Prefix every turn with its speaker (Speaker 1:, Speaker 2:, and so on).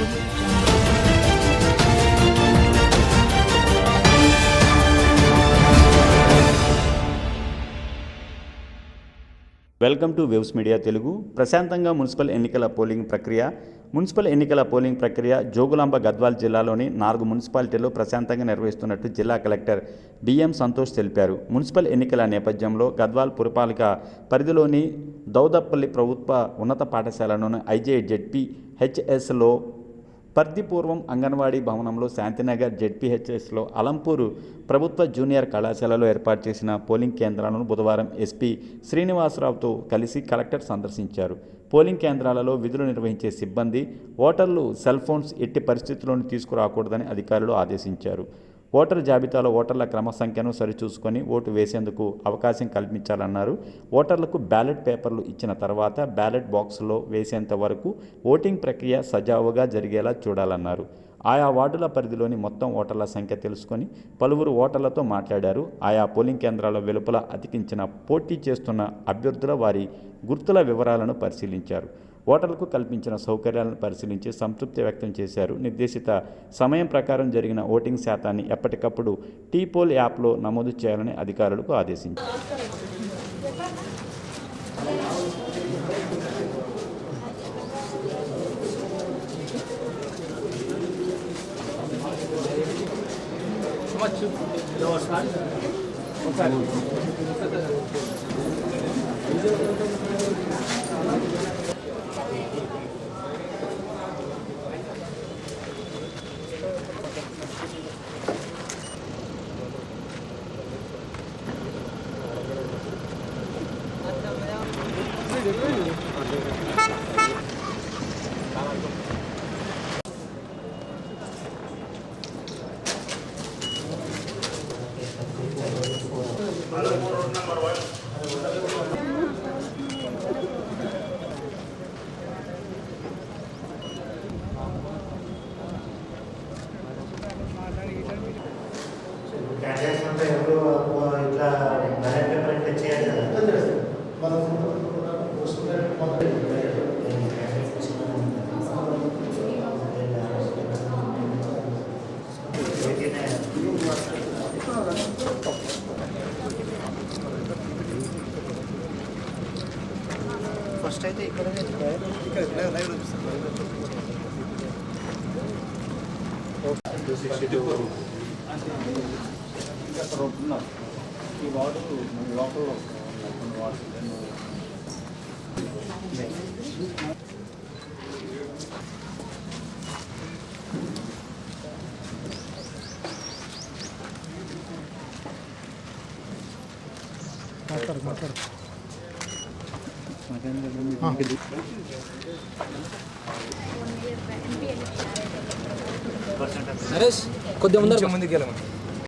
Speaker 1: Welcome to waves media Telugu. ప్రశాంతంగా municipal ఎన్నికల polling ప్రక్రియ. మున్సిపల్ ఎన్నికల పోలింగ్ ప్రక్రియ జోగులాంబ గద్వాల్ జిల్లాలోని నాలుగు మున్సిపాలిటీల్లో ప్రశాంతంగా నిర్వహిస్తున్నట్టు జిల్లా కలెక్టర్ బిఎం సంతోష్ తెలిపారు. మున్సిపల్ ఎన్నికల నేపథ్యంలో గద్వాల్ పురపాలిక పరిధిలోని దౌదప్పల్లి ప్రభుత్వ ఉన్నత పాఠశాలను ఐజే జెడ్పీ హెచ్ఎస్లో అంగన్వాడీ భవనంలో శాంతినగర్ జెడ్పీహెచ్ఎస్లో అలంపూరు ప్రభుత్వ జూనియర్ కళాశాలలో ఏర్పాటు చేసిన పోలింగ్ కేంద్రాలను బుధవారం ఎస్పీ శ్రీనివాసరావుతో కలిసి కలెక్టర్ సందర్శించారు. పోలింగ్ కేంద్రాలలో విధులు నిర్వహించే సిబ్బంది ఓటర్లు సెల్ ఫోన్స్ ఎట్టి పరిస్థితుల్లోనూ తీసుకురాకూడదని అధికారులు ఆదేశించారు. ఓటర్ జాబితాలో ఓటర్ల క్రమ సంఖ్యను సరిచూసుకొని ఓటు వేసేందుకు అవకాశం కల్పించాలన్నారు. ఓటర్లకు బ్యాలెట్ పేపర్లు ఇచ్చిన తర్వాత బ్యాలెట్ బాక్సులో వేసేంత వరకు ఓటింగ్ ప్రక్రియ సజావుగా జరిగేలా చూడాలన్నారు. ఆయా వార్డుల పరిధిలోని మొత్తం ఓటర్ల సంఖ్య తెలుసుకొని పలువురు ఓటర్లతో మాట్లాడారు. ఆయా పోలింగ్ కేంద్రాల వెలుపల అతికించిన పోటీ చేస్తున్న అభ్యర్థుల వారి గుర్తుల వివరాలను పరిశీలించారు. ఓటర్లకు కల్పించిన సౌకర్యాలను పరిశీలించి సంతృప్తి వ్యక్తం చేశారు. నిర్దేశిత సమయం ప్రకారం జరిగిన ఓటింగ్ శాతాన్ని ఎప్పటికప్పుడు టీ పోల్ యాప్లో నమోదు చేయాలని అధికారులకు ఆదేశించారు.
Speaker 2: ভালো নাম্বার ওয়ান ఫస్ట్ అయితే ఇక్కడ
Speaker 1: ఈ వార్డు లోపల కొన్ని వార్డు
Speaker 3: నరేష్ కొద్దిగా ముందర ముందుకు వెళ్ళమని